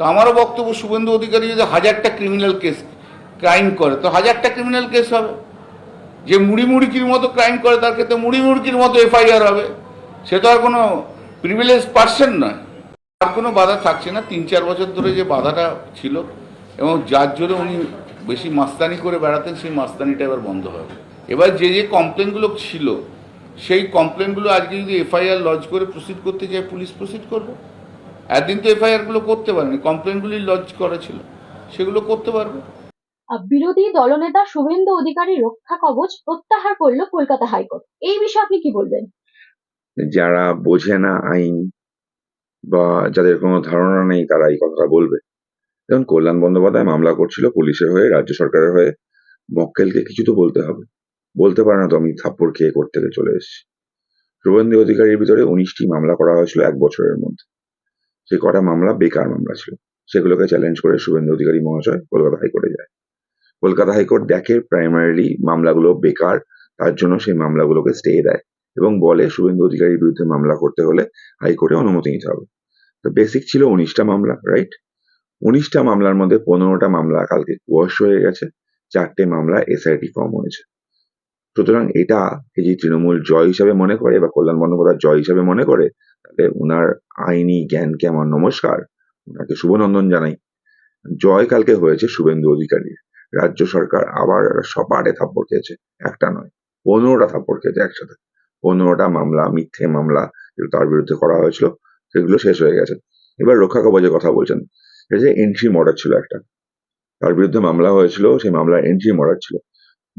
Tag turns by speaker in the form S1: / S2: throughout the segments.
S1: তো আমারও বক্তব্য শুভেন্দু অধিকারী যদি হাজারটা ক্রিমিনাল কেস ক্রাইম করে, তো হাজারটা ক্রিমিনাল কেস হবে। যে মুড়ি মুড়িকির মতো ক্রাইম করে, তার ক্ষেত্রে মুড়ি মুড়িকির মতো এফআইআর হবে। সে তো আর কোনো প্রিভিলেজ পার্সন নয়। আর কোনো বাধা থাকছে না। তিন চার বছর ধরে যে বাধাটা ছিল, এবং যার জন্য উনি বেশি মাস্তানি করে বেড়াতেন, সেই মাস্তানিটা এবার বন্ধ হবে। এবার যে যে কমপ্লেনগুলো ছিল, সেই কমপ্লেনগুলো আজকে যদি এফআইআর লজ করে প্রসিড করতে চায় পুলিশ প্রসিড করবে। একদিন তো এফআইআরগুলো করতে পারেনি কমপ্লেনগুলি লজ করা ছিল সেগুলো করতে পারবে।
S2: বিরোধী দলনেতা শুভেন্দু অধিকারী রক্ষা কবচ প্রত্যাহার করল কলকাতা হাইকোর্ট। এই বিষয়ে আপনি কি বলবেন?
S3: যারা বোঝে না আইন বা যাদের কোনো ধারণা নেই তারা এই কথাটা বলবে। যেমন কল্যাণ বন্দ্যোপাধ্যায় মামলা করছিল পুলিশের হয়ে রাজ্য সরকারের হয়ে মক্কেলকে কিছু তো বলতে হবে। বলতে পারে না তো আমি থাপ্পড় খেয়ে কোর্ট থেকে চলে এসেছি। শুভেন্দু অধিকারীর ভিতরে উনিশটি মামলা করা হয়েছিল এক বছরের মধ্যে। সে কটা মামলা বেকার মামলা ছিল, সেগুলোকে চ্যালেঞ্জ করে শুভেন্দু অধিকারী মহাশয় কলকাতা হাইকোর্টে যায়। কলকাতা হাইকোর্ট দেখে প্রাইমারিলি মামলাগুলো বেকার, তার জন্য সেই মামলাগুলোকে স্টে দেয় এবং বলে শুভেন্দু অধিকারীর বিরুদ্ধে মামলা করতে হলে হাইকোর্টে অনুমতি নিতে হবে। তো বেসিক ছিল উনিশটা মামলা রাইট উনিশটা মামলার মধ্যে পনেরোটা মামলা কালকে কোয়াশ হয়ে গেছে, চারটে মামলা এসআইটি ফর্ম হয়েছে। সুতরাং এটা যদি তৃণমূল জয় হিসাবে মনে করে বা কল্যাণ বন্দ্যোপাধ্যায় জয় হিসাবে মনে করে উনার আইনি জ্ঞানকে আমার নমস্কার। উনাকে শুভনন্দন জানাই। জয় কালকে হয়েছে শুভেন্দু অধিকারীর। রাজ্য সরকার আবার সপাটে থাপ্পড় খেয়েছে। একটা নয়, পনেরোটা থাপ্পড় খেয়েছে একসাথে। পনেরোটা মামলা, মিথ্যে মামলা তার বিরুদ্ধে করা হয়েছিল, সেগুলো শেষ হয়ে গেছে। এবার রক্ষা কবচের কথা বলছেন। এটা যে এন্ট্রি মর্ডার ছিল একটা। তার বিরুদ্ধে মামলা হয়েছিল, সেই মামলা এন্ট্রি মর্ডার ছিল।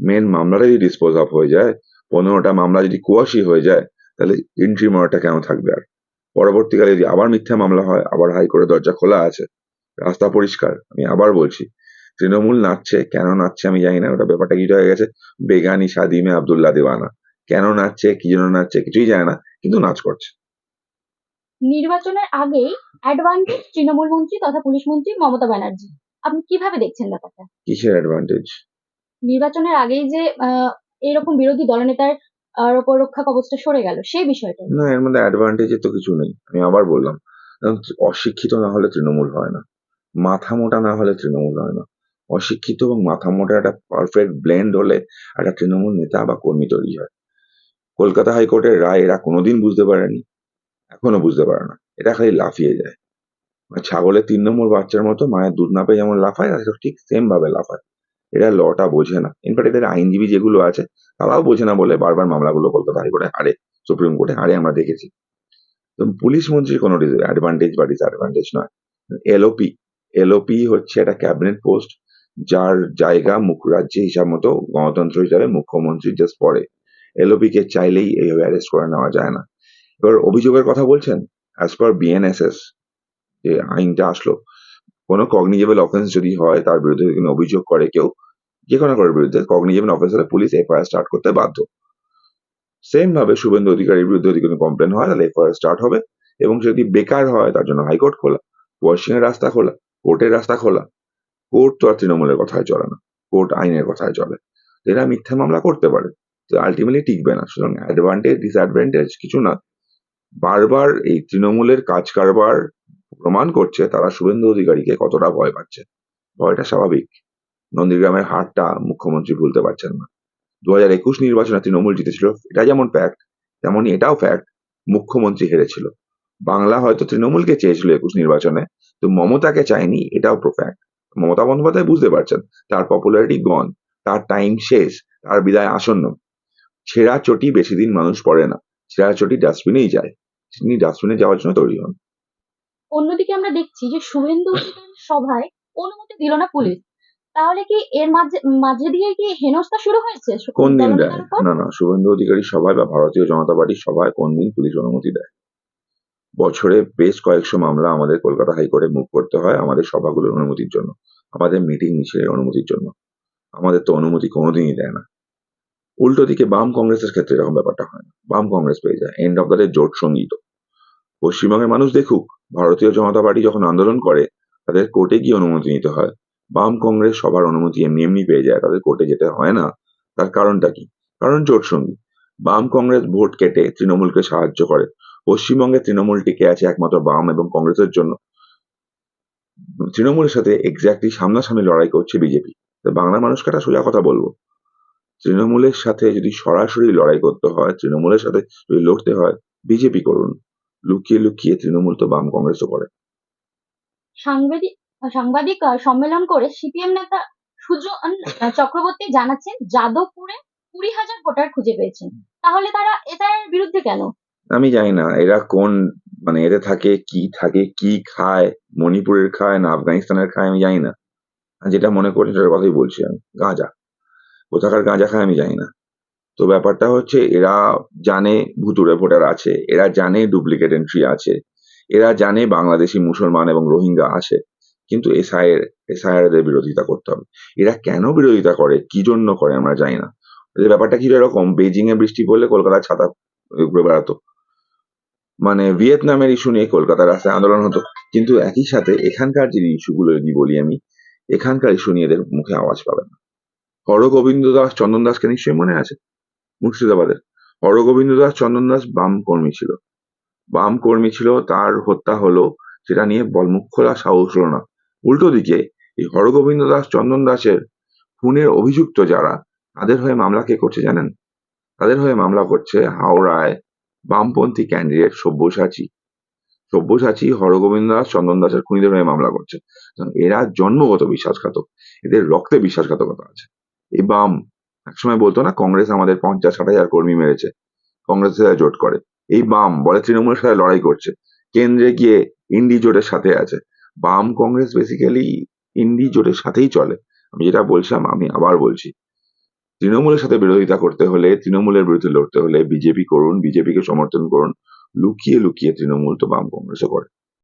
S3: মেন মামলাটা যদি ডিসপোজ অফ হয়ে যায়, পনেরোটা মামলা যদি কুয়াশি হয়ে যায়, তাহলে এন্ট্রি মর্ডারটা কেন থাকবে আর? পরবর্তীকালে যদি আবার মিথ্যা মামলা হয় আবার হাইকোর্টের দরজা খোলা আছে রাস্তা পরিষ্কার আমি আবার বলছি তৃণমূল নাচছে কেন নাচছে আমি জানি না ওটা ব্যাপারটা কি হয়ে গেছে? বেগানি সাদিমে আবদুল্লাহ দেওয়ানা। কেন নাচছে কি জন্য নাচছে কিছুই জানে না কিন্তু নাচ করছে।
S2: নির্বাচনের আগেই অ্যাডভান্টেজ তৃণমূল মন্ত্রী তথা পুলিশ মন্ত্রী মমতা ব্যানার্জি। আপনি কীভাবে দেখছেন ব্যাপারটা?
S3: কিসের অ্যাডভান্টেজ
S2: নির্বাচনের আগেই যে এরকম বিরোধী দলনেতার আহ, ওপর রক্ষা কবচটা সরে গেল সেই বিষয়টা
S3: না এর মধ্যে অ্যাডভান্টেজের তো কিছু নেই। আমি আবার বললাম অশিক্ষিত না হলে তৃণমূল হয় না। মাথা মোটা না হলে তৃণমূল হয় না। অশিক্ষিত এবং মাথা মোটা একটা পারফেক্ট ব্লেন্ড হলে একটা তৃণমূল নেতা বা কর্মী তৈরি হয়। কলকাতা হাইকোর্টের রায় এরা কোনোদিন বুঝতে পারেনি এখনও বুঝতে পারে না। এটা খালি লাফিয়ে যায়। মানে ছাগলের তিন নম্বর বাচ্চার মতো মায়ের দুধ না পেয়ে যেমন লাফায় ঠিক সেম ভাবে লাফায়। এরা লটা বোঝে না। ইনফ্যাক্ট এদের আইনজীবী যেগুলো আছে, তারাও বোঝে না বলে বারবার মামলাগুলো কলকাতা হাইকোর্টে হারে, সুপ্রিম কোর্টে হারে আমরা দেখেছি। তো পুলিশ মন্ত্রীর কোনো অ্যাডভান্টেজ বা ডিসঅ্যাডভান্টেজ নয়। এলওপি এলওপি হচ্ছে একটা ক্যাবিনেট পোস্ট যার জায়গা মুখ রাজ্যে হিসাব মতো গণতন্ত্র হিসাবে মুখ্যমন্ত্রী জাস্ট পড়ে। এলওপি কে চাইলেই এইভাবে অ্যারেস্ট করে নেওয়া যায় না। এবার অভিযোগের কথা বলছেন অ্যাজ পার বিএনএসএস যে আইনটা আসলো কোনো কগনিজেবল অফেন্স যদি হয়, তার বিরুদ্ধে কোনো অভিযোগ করে কেউ, যে কোনো কারোর বিরুদ্ধে কগনিজেবল অফেন্স হলে পুলিশ এফআইআর স্টার্ট করতে বাধ্য। সেম ভাবে শুভেন্দু অধিকারীর বিরুদ্ধে যদি কোনো কমপ্লেন হয়, তাহলে এফআইআর স্টার্ট হবে। এবং যদি বেকার হয়, তার জন্য হাইকোর্ট খোলা। ওয়াশিং এর রাস্তা খোলা কোর্টের রাস্তা খোলা। কোর্ট তো আর তৃণমূলের কথায় চলে না। কোর্ট আইনের কথায় চলে। এরা মিথ্যা মামলা করতে পারে। তো আলটিমেটলি টিকবে না। সুতরাং অ্যাডভান্টেজ ডিসঅ্যাডভান্টেজ কিছু না। বারবার এই তৃণমূলের কাজ কারবার প্রমাণ করছে তারা শুভেন্দু অধিকারীকে কতটা ভয় পাচ্ছে। ভয়টা স্বাভাবিক। নন্দীগ্রামের হারটা মুখ্যমন্ত্রী ভুলতে পারছেন না। দু হাজার একুশ নির্বাচনে তৃণমূল জিতেছিল। এটা যেমন ফ্যাক্ট তেমনই এটাও ফ্যাক্ট মুখ্যমন্ত্রী হেরেছিল। বাংলা হয়তো তৃণমূলকে চেয়েছিল একুশ নির্বাচনে, তো মমতাকে চায়নি, এটাও ফ্যাক্ট মমতা বন্দ্যোপাধ্যায় বুঝতে পারছেন, তার পপুলারিটি গন তার টাইম শেষ, তার বিদায় আসন্ন। ছেঁড়া চটি বেশি দিন মানুষ পড়ে না। ছেঁড়া চটি ডাস্টবিনেই যায়। তিনি ডাস্টবিনে যাওয়ার জন্য তৈরি হন।
S2: অন্যদিকে আমরা দেখছি যে শুভেন্দু অধিকারীর সভায় অনুমতি দিল না পুলিশ। তাহলে কি এর মাঝে মাঝে দিয়ে কি হেনস্থা শুরু হয়েছে?
S3: কোন দিন দেয়? না না শুভেন্দু অধিকারী সভায় বা ভারতীয় জনতা পার্টির সভায় কোন দিন পুলিশ অনুমতি দেয়? বছরে বেশ কয়েকশো মামলা আমাদের কলকাতা হাইকোর্টে মুভ করতে হয় আমাদের সভাগুলোর অনুমতির জন্য আমাদের মিটিং মিছিলের অনুমতির জন্য। আমাদের তো অনুমতি কোনোদিনই দেয় না। উল্টো দিকে বাম কংগ্রেসের ক্ষেত্রে এরকম ব্যাপারটা হয় না। বাম কংগ্রেস পেয়ে যায়। এন্ড অফ দ্য ডে জোট সংগীত। পশ্চিমবঙ্গের মানুষ দেখুক, ভারতীয় জনতা পার্টি যখন আন্দোলন করে, তাদের কোর্টে গিয়ে অনুমতি নিতে হয়। বাম কংগ্রেস সবার অনুমতি এমনি এমনি পেয়ে যায়, তাদের কোর্টে যেতে হয় না। তার কারণটা কি? কারণ জোট সঙ্গী। বাম কংগ্রেস ভোট কেটে তৃণমূলকে সাহায্য করে। পশ্চিমবঙ্গে তৃণমূল টিকে আছে একমাত্র বাম এবং কংগ্রেসের জন্য। তৃণমূলের সাথে এক্স্যাক্টলি সামনাসামনি লড়াই করছে বিজেপি। বাংলা মানুষকে একটা সোজা কথা বলব। তৃণমূলের সাথে যদি সরাসরি লড়াই করতে হয়, তৃণমূলের সাথে যদি লড়তে হয়, বিজেপি করুন। লুকিয়ে লুকিয়ে তৃণমূল তো বাম কংগ্রেসও করে।
S2: সাংবাদিক সাংবাদিক সম্মেলন করে সিপিএম নেতা সুজন চক্রবর্তী জানাচ্ছেন যাদবপুরে কুড়ি হাজার ভোটার খুঁজে পেয়েছেন। তাহলে তারা এটার বিরুদ্ধে কেন?
S3: আমি জানি না এরা কোন মানে এতে থাকে কি থাকে কি খায় মণিপুরের খায় না আফগানিস্তানের খায় আমি জানি না। যেটা মনে করছি সেটার কথাই বলছি আমি। গাঁজা। কোথাকার গাঁজা খায় আমি জানি না। তো ব্যাপারটা হচ্ছে এরা জানে ভুতুরে ভোটার আছে, এরা জানে ডুপ্লিকেট এন্ট্রি আছে, এরা জানে বাংলাদেশি মুসলমান এবং রোহিঙ্গা আছে, কিন্তু এসআইয়ের এসআইআর এদের বিরোধিতা করতে হবে। এরা কেন বিরোধিতা করে, কি জন্য করে আমরা জানি না। ব্যাপারটা কি এরকম? বেজিং এ বৃষ্টি পড়লে কলকাতার ছাতা ঘুরে বেড়াতো। মানে ভিয়েতনামের ইস্যু নিয়ে কলকাতার রাস্তায় আন্দোলন হতো। কিন্তু একই সাথে এখানকার যে ইস্যুগুলো যদি বলি আমি, এখানকার ইস্যু নিয়ে এদের মুখে আওয়াজ পাবে না। হরগোবিন্দ দাস, চন্দন দাসকে নিশ্চয়ই মনে আছে? মুর্শিদাবাদের। হরগোবিন্দ দাস চন্দন দাস বাম কর্মী ছিল। বাম কর্মী ছিল, তার হত্যা হলো, সেটা নিয়ে বলমুখ খোলা সাহস হলো না। উল্টো দিকে, এই হরগোবিন্দ দাস চন্দন দাসের খুনের অভিযুক্ত যারা, তাদের হয়ে মামলা কে করছে জানেন? তাদের হয়ে মামলা করছে হাওড়ায় বামপন্থী ক্যান্ডিডেট সব্যসাচী। সব্যসাচী হরগোবিন্দ দাস চন্দন দাসের খুনিদের হয়ে মামলা করছে। এরা জন্মগত বিশ্বাসঘাতক। এদের রক্তে বিশ্বাসঘাতকতা আছে। এই বাম একসময় বলতো না, কংগ্রেস আমাদের পঞ্চাশ, ষাট হাজার কর্মী মেরেছে। কংগ্রেসের সাথে জোট করে। এই বাম, বলে তৃণমূলের সাথে লড়াই করছে। কেন্দ্রে গিয়ে ইন্ডি জোটের সাথে আছে। বাম কংগ্রেস বেসিক্যালি ইন্ডি জোটের সাথেই চলে। আমি যেটা বলছিলাম, আমি আবার বলছি। তৃণমূলের সাথে বিরোধিতা করতে হলে, তৃণমূলের বিরুদ্ধে লড়তে হলে, বিজেপি করুন, বিজেপিকে সমর্থন করুন, লুকিয়ে লুকিয়ে তৃণমূল তো বাম কংগ্রেসও করে।